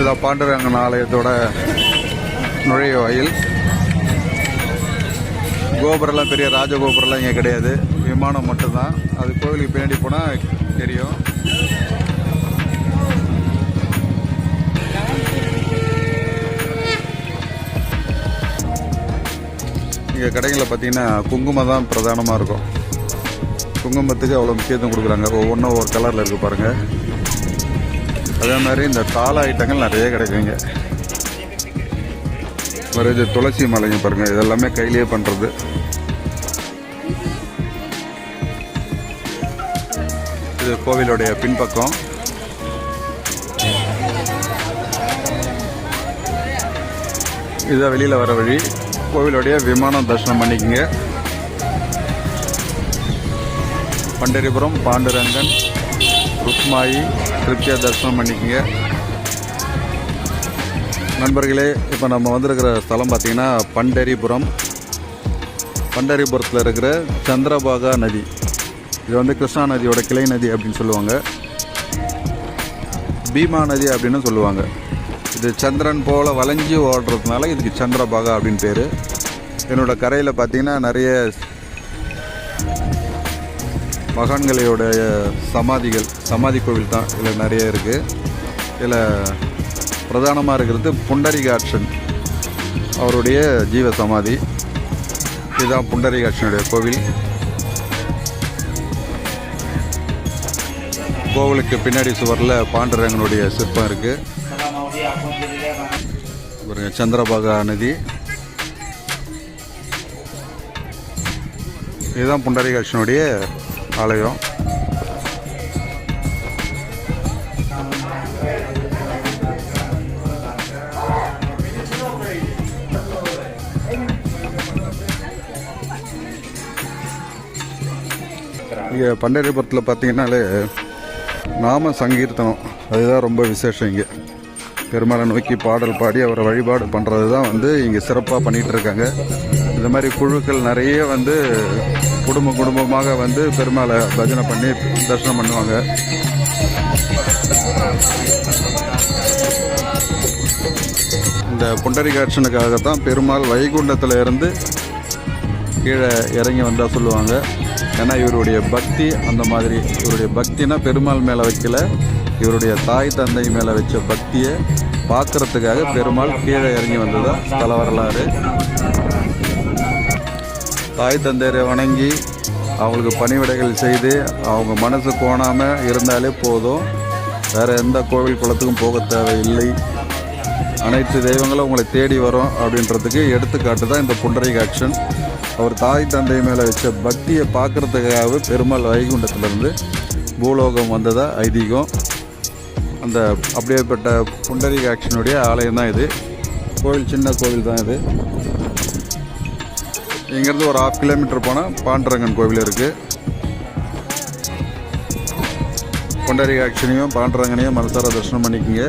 இதோ பாண்டுரங்கன் ஆலயத்தோட நுழைய வாயில். கோபுரம்லாம் பெரிய ராஜகோபுரம்லாம் இங்கே கிடையாது. விமானம் மட்டும்தான். அது கோவிலுக்கு பின்னாடி போனால் தெரியும். இங்கே கடைகளில் பார்த்தீங்கன்னா குங்குமம் தான் பிரதானமாக இருக்கும். குங்குமத்துக்கு அவ்வளோ முக்கியத்துவம் கொடுக்குறாங்க. ஒவ்வொன்றும் ஒவ்வொரு கலரில் இருக்குது பாருங்கள் அதே மாதிரி இந்த தாள ஐட்டங்கள் நிறைய கிடைக்குங்க. ஒரு இது துளசி மலைங்க பாருங்கள் இதெல்லாமே கையிலேயே பண்ணுறது இது கோவிலுடைய பின்பக்கம். இதுதான் வெளியில் வர வழி கோவிலுடைய விமானம் தரிசனம் பண்ணிக்கங்க. பண்டரிபுரம் பாண்டுரங்கன் ருக்மாயி திருப்தியா தரிசனம் பண்ணிக்கங்க. நண்பர்களே இப்போ நம்ம வந்திருக்கிற ஸ்தலம் பார்த்திங்கன்னா பண்டரிபுரம். பண்டரிபுரத்தில் இருக்கிற சந்திரபாகா நதி. இது வந்து கிருஷ்ணா நதியோட கிளை நதி அப்படின்னு சொல்லுவாங்க. பீமா நதி அப்படின்னு சொல்லுவாங்க. இது சந்திரன் போல் வளைஞ்சி ஓடுறதுனால இதுக்கு சந்திரபாகா அப்படின்னு பேர். என்னோட கரையில் பார்த்திங்கன்னா நிறைய மகான்களோடைய சமாதிகள் சமாதி கோவில் தான் இதில் நிறைய இருக்குது இதில் பிரதானமாக இருக்கிறது புண்டரிகாட்சன் அவருடைய ஜீவ சமாதி. இதுதான் புண்டரிகாட்சனுடைய கோவில். கோவிலுக்கு பின்னாடி சுவரில் பாண்டரங்கனுடைய சிற்பம் இருக்குது ஒரு சந்திரபாகா நதி. இதுதான் புண்டரிகாட்சனுடைய ஆலயம். இங்கே பண்டரிபுரத்தில் பார்த்தீங்கன்னாலே நாம சங்கீர்த்தனம். அதுதான் ரொம்ப விசேஷம் இங்கே. பெருமாளை நோக்கி பாடல் பாடி அவரை வழிபாடு பண்ணுறது தான் வந்து இங்கே சிறப்பாக பண்ணிகிட்டு இருக்காங்க இந்த மாதிரி குழுக்கள் நிறைய வந்து குடும்ப குடும்பமாக வந்து பெருமாளை பஜனை பண்ணி தரிசனம் பண்ணுவாங்க. இந்த புண்டரிகாட்சனுக்காகத்தான் பெருமாள் வைகுண்டத்தில் இருந்து கீழே இறங்கி வந்தால் சொல்லுவாங்க. ஏன்னா இவருடைய பக்தி அந்த மாதிரி இவருடைய பக்தினா பெருமாள் மேலே வைக்கல. இவருடைய தாய் தந்தை மேலே வச்ச பக்தியை பார்க்குறதுக்காக பெருமாள் கீழே இறங்கி வந்ததா தல வரலாறு. தாய் தந்தையரை வணங்கி அவங்களுக்கு பணிவிடைகள் செய்து அவங்க மனசு கோணாமல் இருந்தாலே போதும். வேறு எந்த கோவில் குளத்துக்கும் போக தேவையில்லை. அனைத்து தெய்வங்களும் உங்களை தேடி வரும் அப்படின்றதுக்கு எடுத்துக்காட்டு தான் இந்த புண்டரிகாட்சன் அவர் தாய் தந்தை மேலே வச்ச பக்தியை பார்க்கறதுக்காகவே பெருமாள் வைகுண்டத்திலிருந்து பூலோகம் வந்ததா ஐதீகம். அந்த அப்படியேப்பட்ட புண்டரிகாட்சனுடைய ஆலயம் தான் இது. கோவில் சின்ன கோவில் தான் இது. இங்கேருந்து ஒரு ஆஃப் கிலோமீட்டர் போனால் பாண்டரங்கன் கோவில் இருக்குது புண்டரிகாட்சனையும் பாண்டரங்கனையும் மனசார தரிசனம் பண்ணிக்கோங்க.